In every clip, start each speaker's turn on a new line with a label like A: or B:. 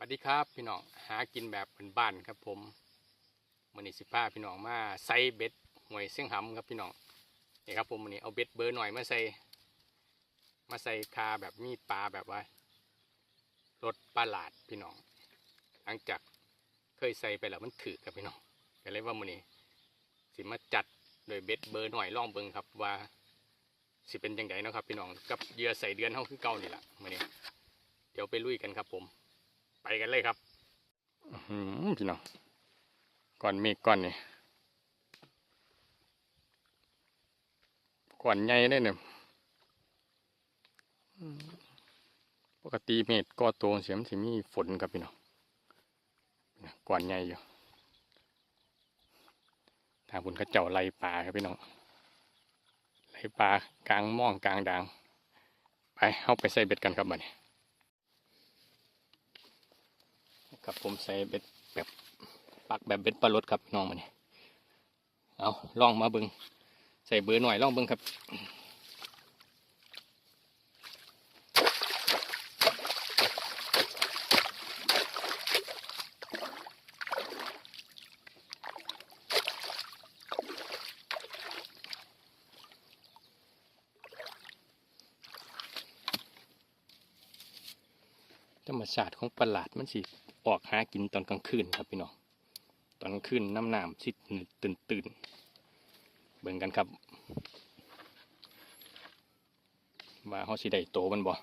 A: วัสดีครับพี่น้องหากินแบบบ้านๆครับผมมันนี้สิพาพี่น้องมาใส่เบ็ดหวยเสียงหำครับพี่น้องนี่ครับผมมันนี้เอาเบ็ดเบอร์หน่อยมาใส่ มาใส่คาแบบมีปลาแบบว่ารสปลาหลาดพี่น้อง หลังจากเคยใส่ไปแล้วมันถือครับพี่น้องก็เลยว่ามันนี้สิมาจัดโดยเบ็ดเบอร์หน่อยล่องเบิงครับว่า สิเป็นยังไงนะครับพี่น้องกับเหยื่อใส่เดือนเท่าคือเก่านี่แหละมันนี้เดี๋ยวไปลุยกันครับผม ไปกันเลยครับอืพี่น้องก้อนเมฆก้อนนี่ก้อนใหญ่เลยเนี่ยปกติเมฆก้อโตเสียมสิมีฝนครับพี่น้องเนี่ยก้อนใหญ่อยู่ทางบุญเขาเจ้าไล่ปลาครับพี่น้องไล่ปลากลางม่องกลางด่าง ไปเข้าไปใส่เบ็ดกันครับบัดนี้ ครับผมใส่เบ็ดแบบปักแบบเบ็ดปลาลดครับน้องมันนี่เอาล่องมาเบิงใส่เบอร์หน่อยล่องเบิงครับธรรมชาติของปลาหลาดมันสิ ออกหากินตอนกลางคืนครับพี่น้องตอนกลางคืนน้ำหน้ำสิตื่นตื่นเบิ่งกันครับว่าเขาสิได้โตมันบ่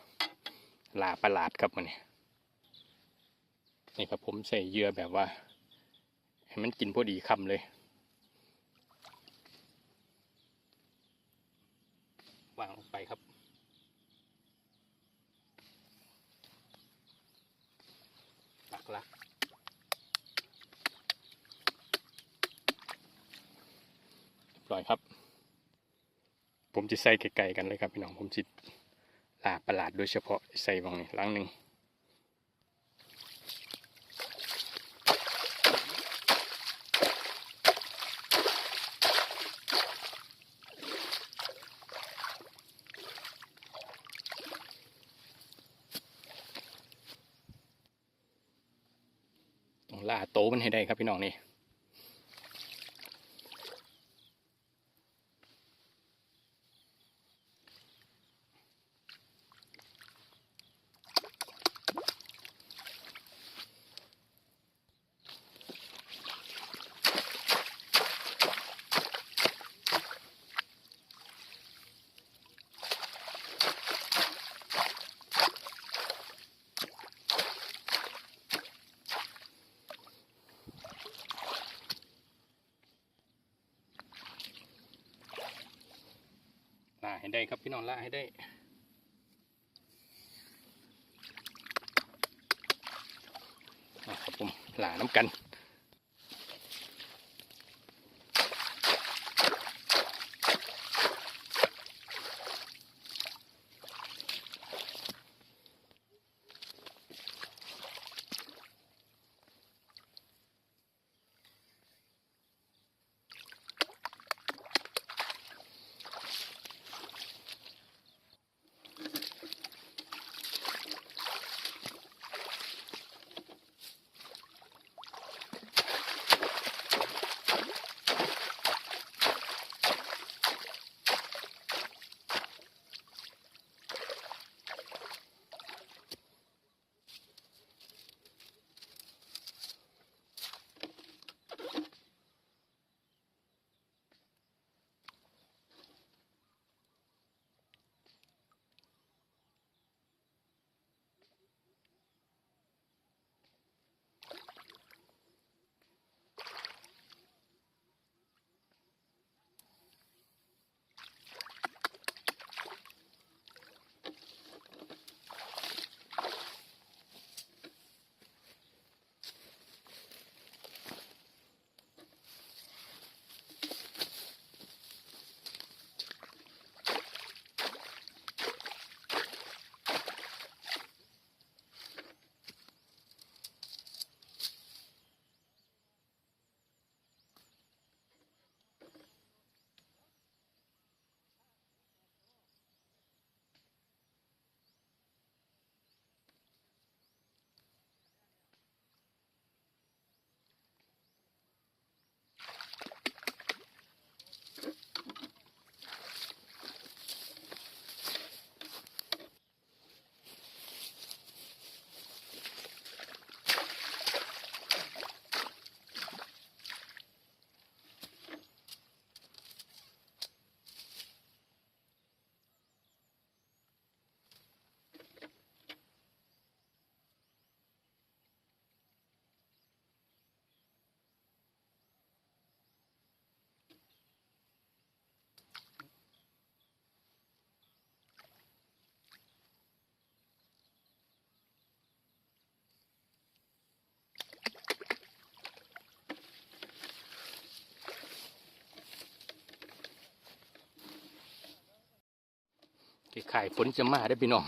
A: ลาประหลาดครับมันนี่นี่ครับผมใส่เหยื่อแบบว่า ให้มันกินพอดีคำเลย วางลงไปครับ ปักหลัก เรีย บร้อยครับ ผมจะใส่ไก่ๆกันเลยครับพี่น้องผมจิลาประหลาดโดยเฉพาะใส่วางนี่หลังหนึ่งต้องล่าโตมันให้ได้ครับพี่น้องนี่ ให้ได้ครับพี่น้องล่าให้ได้นะครับผมล่าน้ำกัน ที่ขายฝนจะมาได้พี่น้อง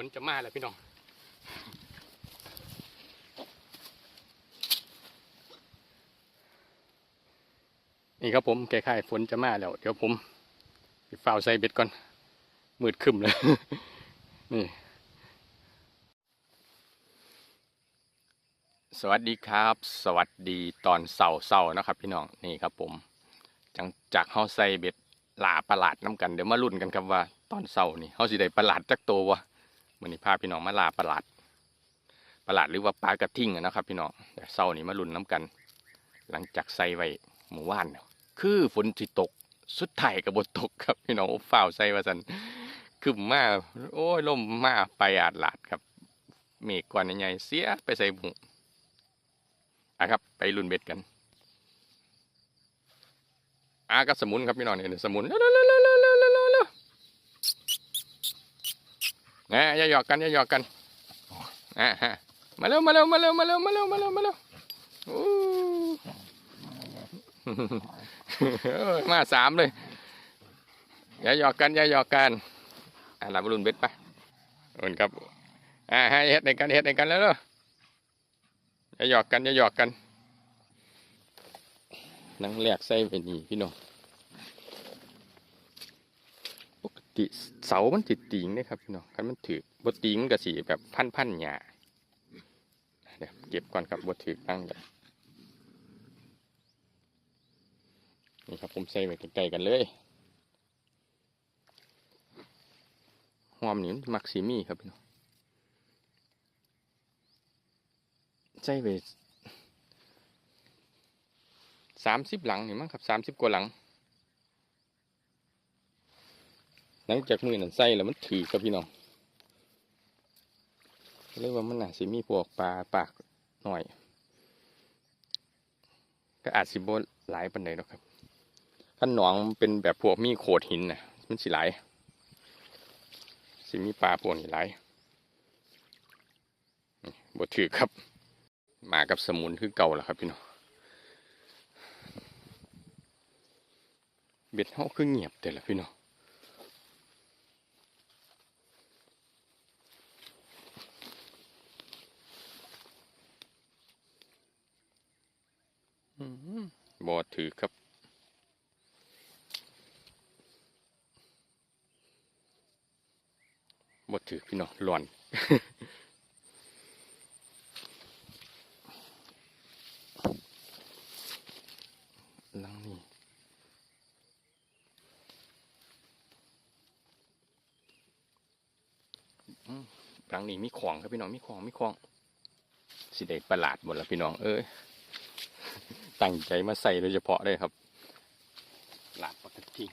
A: ฝนจะมาแล้วพี่น้องนี่ครับผมแก้ไขฝนจะมาแล้ว เดี๋ยวผมไปฝ้าวใส่เบ็ดก่อน มืดคึมเลย นี่ สวัสดีครับ สวัสดีตอนเสาร์เสานะครับ พี่น้อง นี่ครับผม จังจากเฮาใส่เบ็ดหลาประหลาดน้ำกัน เดี๋ยวมาลุ้นกันครับว่า ตอนเสาร์นี่เฮาสิได้ประหลาดจักตัววะ มื่อนี้พาพี่น้องมาลาประหลาดประหลาดหรือว่าปลากระทิ่งนะครับ พี่น้องเดี๋ยวเสาร์นี้มาลุ้นน้ำกัน หลังจากใส่ไว้หมู่ว่าน คือฝนสิตก สุดท้ายกับบตกครับ พี่น้องฝ้าวใส่ว่าสันคือมาโอ้ยลมมาไปอาดหลาดครับ เมฆก่อนใหญ่ๆเสียไปใส่บุอะครับ ไปลุ้นเบ็ดกันอะก็สมุนครับพี่น้องเนี่ยสมุนเร็วๆๆๆๆๆๆ นะอย่าหยอกกันอย่าหยอกกันอะฮะมาเร็วมาเร็วมาเร็วมาเร็วมาเร็วมาเร็วมาเร็วโอ้มาสามเลยอย่าหยอกกันอย่าหยอกกันอะลาบรุ่นเบ็ดปโอนครับอ่าให้เฮ็ดในกันเฮ็ดในกันแล้วเนอะอย่าหยอกกันอย่าหยอกกันนั่งแหลกใส่เป็นนี่พี่น้องปก ติเสามันติดติงนี่ยครับพี่น้องคันมันถือบติงกับสีแบบพันพันๆหยาเดี๋ยวเก็บก่อนครับบถือตั้งเลยนี่ครับผมใส่ไว้ใกล้ๆกันเลยหอมนี่มันมักซีมี่ครับพี่น้องใส่ไว้สามสิบหลังนี่มั้งครับสามสิบกว่าหลัง หลังจากมือนั่นใส่แล้วมันถือครับพี่น้องเรียกว่ามันน่าสิมีพวกปลาปากหน่อย ก็อาจสิบหลายปันใดหรอกครับขั้นหนองเป็นแบบพวกมีโขดหินนะมันสิไหลายสิมีปลาพวกนี้ไหลายนี่บถือครับ มากับสมุนคือเก่าแล้วครับพี่น้องเบ็ดเฮาคือเงียบแต่ละพี่น้องอื้อ หือบอถือครับบดถือพี่น้องหลอนหลังนี้หลังนี้มีของครับพี่น้องมีของมีของสิได้ประหลาดหมดแล้วพี่น้องเอ้ย ตั้งใจมาใส่โดยเฉพาะเลยครับ หลาดปกติ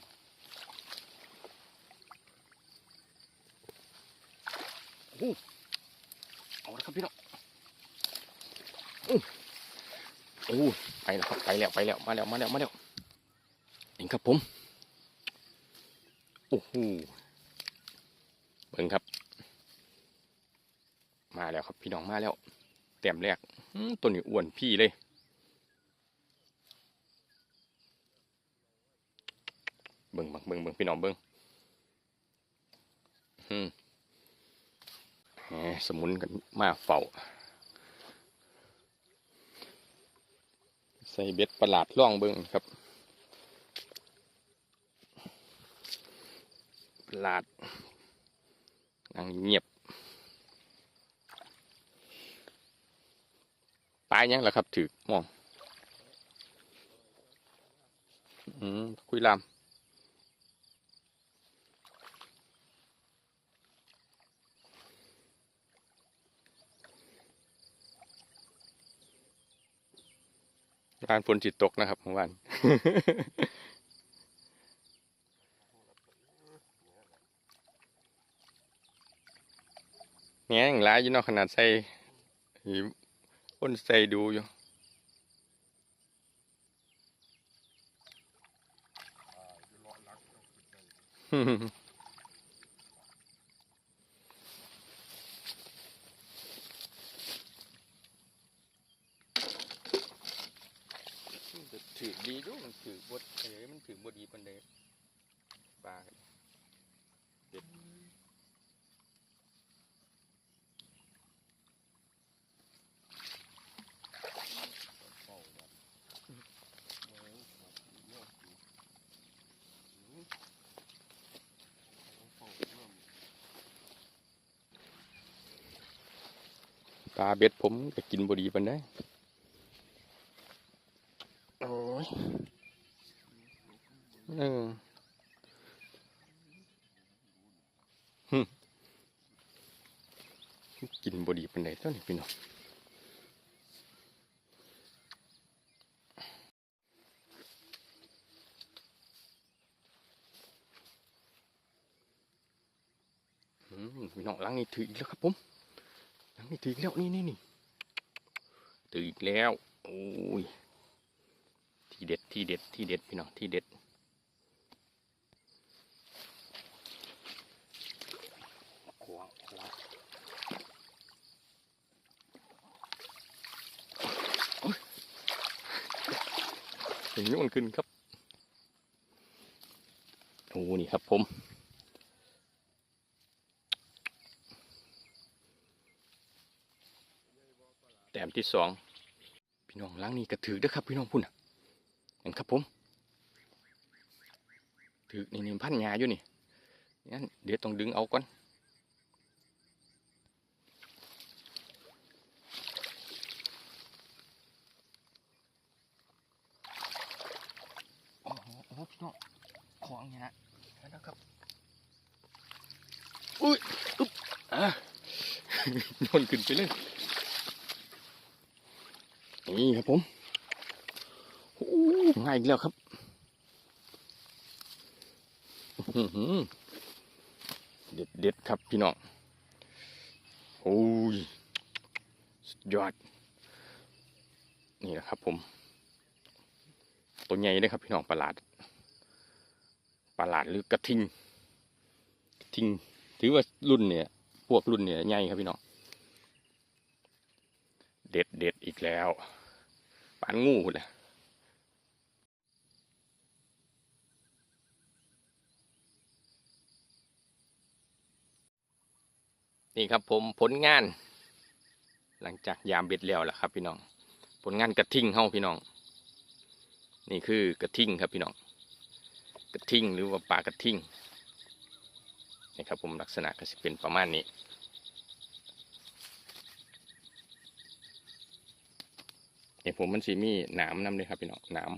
A: เอาละครับพี่น้องอู้โอ้ไปแล้วครับไปแล้วไปแล้วมาแล้วมาแล้วมาแล้วเองครับผม โอ้โหเบิ่งครับ มาแล้วครับพี่น้องมาแล้วเต็มแรกอื้อตัวนี้อ้วนพี่เลย เบิ่งเบิ่งเบิ่งเบิ่งพี่น้องเบิ่งอืมสมุนกันมาเฝ้า ใส่เบ็ดประหลาดล่องเบิ้งครับ ประหลาดนั่งเงียบปลายยังล่ะครับถือมอง อืมคุยลาม การฝนจิตตกนะครับเมื่อวานแง่งหลายอยู่เนอกขนาดใส่หิวคนใส่ดูอยู่ ถือดีด้วยมันถือบดเอ้ยมันถือบดีปันเดปลาเด็ดปลาเบ็ดผมก็กินบดีปันได้ เออกินบดีปันไหนต้นพี่น้องพี่น้องลังนี้ถืออีกแล้วครับผมลังนี้ถืออีกแล้วนี่นี่นี่ถืออีกแล้ว โอ้ย ที่เด็ดที่เด็ดที่เด็ดพี่น้องที่เด็ดขวางขวางอย่างนี้มันขึ้นครับโอ้นี่ครับผมแต้มที่สองพี่น้องล้างนี่กระถือเด้อครับพี่น้องพุ่นน่ะ เห็นครับผมถือนี่นี่พันยาอยู่นี่งั้นเดี๋ยวต้องดึงเอาก่อนโอ้โหโอ้โหพี่น้องของยานะครับอุ้ยอุ๊บอะโยนขึ้นไปเลยนี่ครับผมโง่ายอีกแล้วครับเด็ดเด็ดครับพี่น้องโอ้ยสุดยอด นี่แหละครับ ผม ตัวใหญ่เลยครับ พี่น้องประหลาดประหลาดหรือกระทิงกระทิง ถือว่ารุ่นเนี่ย พวกรุ่นเนี่ยใหญ่ครับพี่น้องเด็ดเด็ดอีกแล้วปานงูเลย นี่ครับผมผลงาน หลังจากยามเบ็ดแล้วแหละครับ พี่น้อง ผลงานกระทิ่งเฮาพี่น้อง นี่คือกระทิ่งครับพี่น้อง กระทิ่งหรือว่าปลากระทิ่งนี่ครับผมลักษณะก็จะเป็นประมาณนี้เห็นผมมันสีมีหนามนำเลยครับพี่น้องหนาม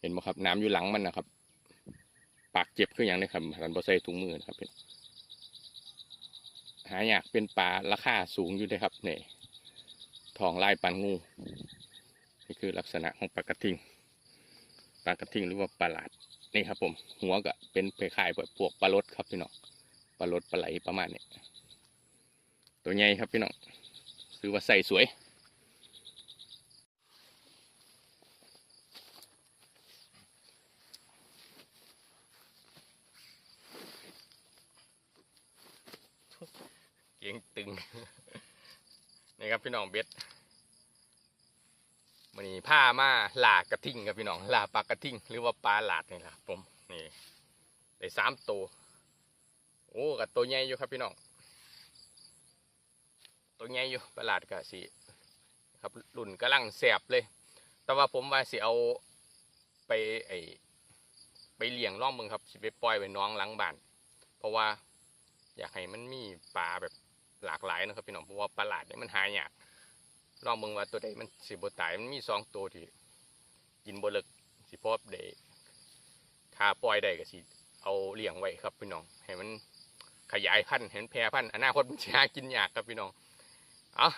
A: เห็นไหมครับหนามอยู่หลังมันนะครับ ปากเจ็บคืออย่างนี้ครับรันบอใส่ถุงมือนะครับพี่น้อง หายากเป็นปลาราคาสูงอยู่ด้วยครับเนี่ยทองลายปันงูนี่คือลักษณะของปลากระทิงปลากระทิงหรือว่าปลาหลาดนี่ครับ ผม หัวก็เป็นคล้ายแบบพวกปลาลดครับพี่น้องปลาลดปลาไหลประมาณนี้ตัวใหญ่ครับพี่น้องคือว่าใส่สวยียงตึงนี่ครับพี่น้องเบ็ดมันนี้ผ้ามาหลากกระทิ่งครับพี่น้องหลาปลากระทิ่งหรือว่าปลาหลาดนี่แหละครับผมนี่ได้สามตัวโอ้กับตัวใหญ่อยู่ครับพี่น้องตัวใหญ่อยู่ปลาหลาดกับสีครับรุ่นกำลังแสบเลย แต่ว่าผมว่าสิเอาไปไอไปเลี้ยงล่องมึงครับสิไปปล่อยไว้น้องหลังบ้าน เพราะว่าอยากให้มันมีปลาแบบ หลากหลายนะครับพี่น้องเพราะว่าปลาหลาดเนี่ยมันหายากลองเบิ่งว่าตัวใดมันสิบตายมันมีสองตัวที่กินบลิกสิพบได้ถ้าปล่อยได้ก็สิเอาเลี้ยงไว้ครับพี่น้องให้มันขยายพันธุ์เห็นแพร่พันธุ์อนาคตมันจะกินยากครับพี่น้องเอา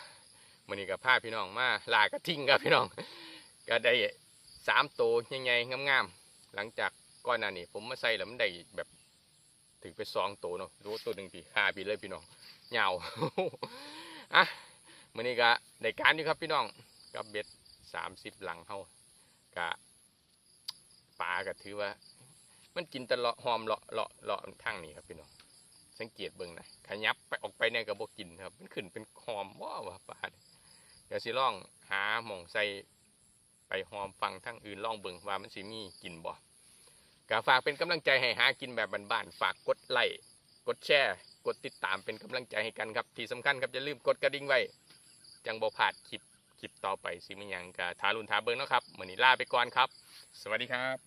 A: มื่อนี้กับพาพี่น้องมาลากระทิงครับพี่น้อง ก็ได้สามตัวใหญ่ๆงามๆหลังจากก้อนหน้านี้ผมมาใส่แล้วมันได้แบบถึงไปสองตัวเนาะรู้ตัวหนึ่งปีห้าปีเลยพี่น้อง เหงาอะมื้อนี้ก็ได้การอยู่ครับพี่น้องกับเบ็ดสามสิบหลังเฮากะปลาก็ถือว่า มันกินตลาะหอมเลาะเลาะเลาะทางนี้ครับพี่น้อง สังเกตเบิ่งนะขยับไปออกไปเนี่ยก็บ่กินครับ มันขึ้นเป็นหอมว่าวปลาเนี่ยเดี๋ยวสิล่องหาหม่องใส่ไปหอมฟังทั้งอื่นลองเบิ่งว่ามันสิมีกินบ่ก็ฝากเป็นกำลังใจให้หากินแบบบ้านๆฝากกดไลค์กดแชร์ กดติดตามเป็นกำลังใจให้กันครับ ที่สำคัญครับอย่าลืมกดกระดิ่งไว้ จังบ่พลาดคลิปคลิปต่อไปสิมีหยังก็ทารุนทาเบิ่งเนาะครับมื้อนี้ลาไปก่อนครับ สวัสดีครับ